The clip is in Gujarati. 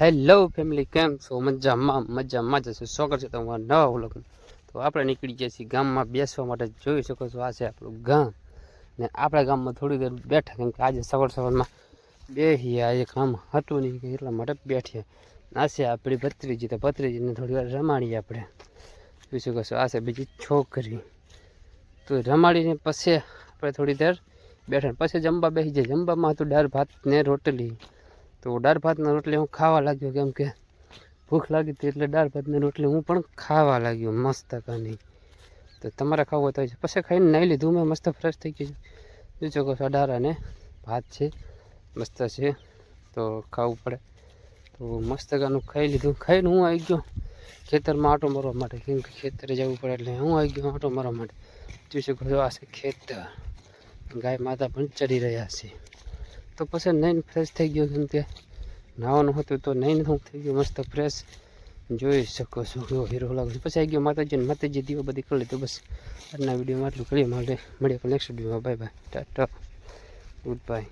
હેલો ફેમિલી કેમ છો? મજામાં મજામાં જ છે. સ્વાગત છે તમારા નવા વ્લોગમાં. તો આપણે નીકળી ગયા છીએ ગામમાં બેસવા માટે. જોઈ શકો છો, આ છે આપણું ગામ. ને આપણા ગામમાં થોડી દેર બેઠા, કેમ કે આજે સવાર સવારમાં બેસીએ આજે કામ હતું નહીં કે એટલા માટે બેઠીએ. આ છે આપણી ભત્રીજી. તો ભત્રીજીને થોડી વાર રમાડીએ આપણે. જોઈ શકો છો, આ છે બીજી છોકરી. તો રમાડીને પછી આપણે થોડી દેર બેઠા. પછી જમવા બેસી જાય જમવામાં હતું દાળ, ભાત ને રોટલી. તો દાળ ભાતના રોટલી હું ખાવા લાગ્યો કેમ કે ભૂખ લાગી હતી એટલે દાળ ભાતની રોટલી હું પણ ખાવા લાગ્યો મસ્ત કાની તો તમારે ખાવું હોય તો પછી ખાઈને નાહી લીધું. મેં મસ્ત ફ્રેશ થઈ ગયું જોઈ શકો છો દાળ અને ભાત છે. મસ્ત છે. તો ખાવું પડે. તો મસ્ત કાનું ખાઈ લીધું. ખાઈને હું આવી ગયો. ખેતરમાં આંટો મારવા માટે. કેમ કે ખેતરે જવું પડે એટલે હું આવી ગયો આંટો મારવા માટે. જોઈ શકો છો, આ છે ખેતર. ગાય માતા પણ ચડી રહ્યા છે. તો પછી નહીં ફ્રેશ થઈ ગયો કેમ કે નાવાનું હતું તો નહીં હું થઈ ગયો મસ્ત ફ્રેશ જોઈ શકો છો કેવો હીરો લાગે પછી આવી ગયો માતાજી ને માતાજી દીવો બધી કરી લીધું. બસ આજના વિડીયોમાં આટલું કરીએ. માટે મળીએ. નેક્સ્ટ વિડીયોમાં bye bye tata good bye